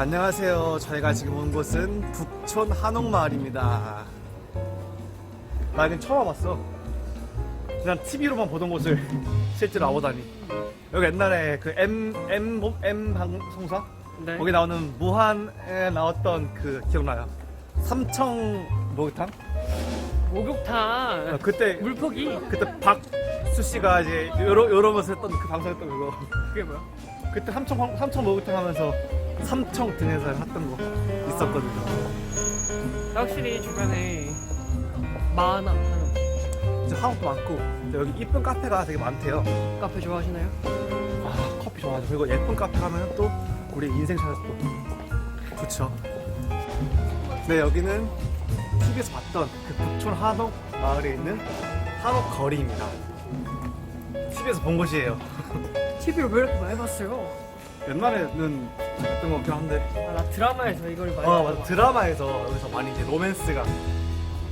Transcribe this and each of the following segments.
안녕하세요. 저희가 지금 온 곳은 북촌 한옥마을입니다. 나 여긴 처음 와봤어. 그냥 TV로만 보던 곳을 실제로 와보다니. 여기 옛날에 그 M, M, 뭐? M 방송사? 네. 거기 나오는 무한에 나왔던 그 기억나요? 삼청 목욕탕? 목욕탕 어, 그때, 물폭이 그때 박수 씨가 이제 요러, 요러면서 했던 그 방송했던 그거. 그게 뭐야? 그때 삼청, 삼청 목욕탕 하면서 삼청 등에서 했던 거 있었거든요. 확실히 주변에 많아 한옥. 이제 한옥도 많고 이제 여기 이쁜 카페가 되게 많대요. 카페 좋아하시나요? 아 커피 좋아하죠. 그리고 예쁜 카페 가면 또 우리 인생샷 또 좋죠. 네 여기는 TV에서 봤던 그 북촌 한옥 마을에 있는 한옥 거리입니다. TV에서 본 곳이에요. TV를 왜 이렇게 많이 봤어요? 옛날에는 했던 것 같긴 한데 아, 나 드라마에서 이걸 많이 아 봤어. 맞아 드라마에서 여기서 많이 이제 로맨스가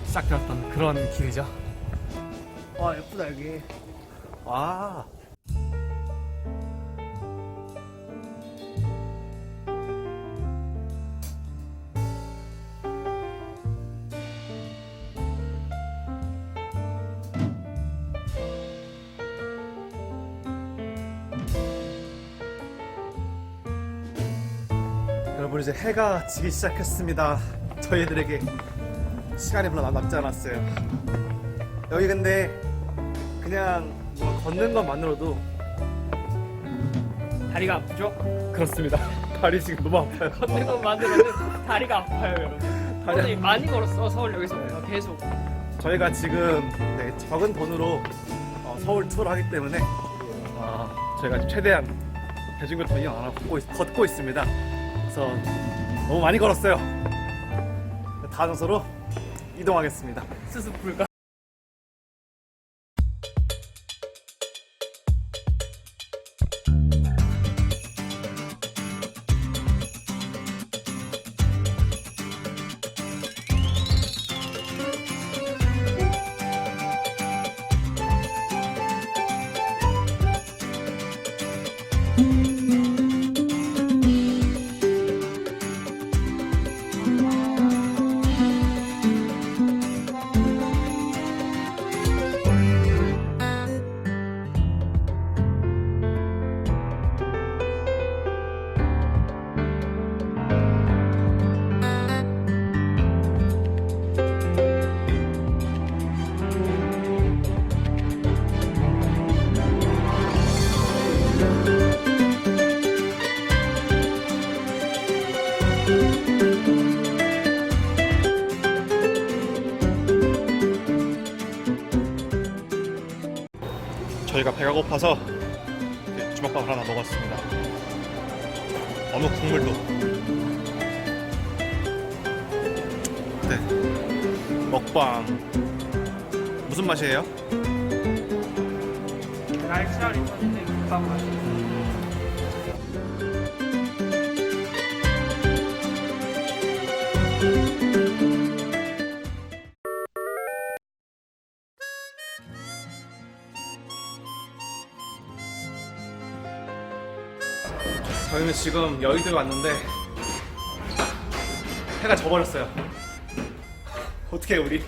시작되었던 그런 길이죠. 와 예쁘다 여기. 와. 여러분 이제 해가 지기 시작했습니다. 저희들에게 시간이 별로 남지 않았어요. 여기 근데 그냥 뭔가 걷는 것만으로도 다리가 아프죠? 그렇습니다. 다리 지금 너무 아파요. 걷는 것만으로는 다리가 아파요 여러분. 다리 오늘 많이 걸었어 서울역에서 계속. 저희가 지금 네, 적은 돈으로 어, 서울 투어를 하기 때문에 어, 저희가 최대한 대중교통 이용 안 하고 걷고 있습니다. 그래서 너무 많이 걸었어요. 장소로 이동하겠습니다. 수습 불가. 저희가 배가 고파서 주먹밥을 하나 먹었습니다. 어묵 국물도. 네. 먹방. 무슨 맛이에요? 날치알이 터진데 국밥 맛이. 저희는 지금 여의도에 왔는데 해가 져버렸어요. 어떻게 우리?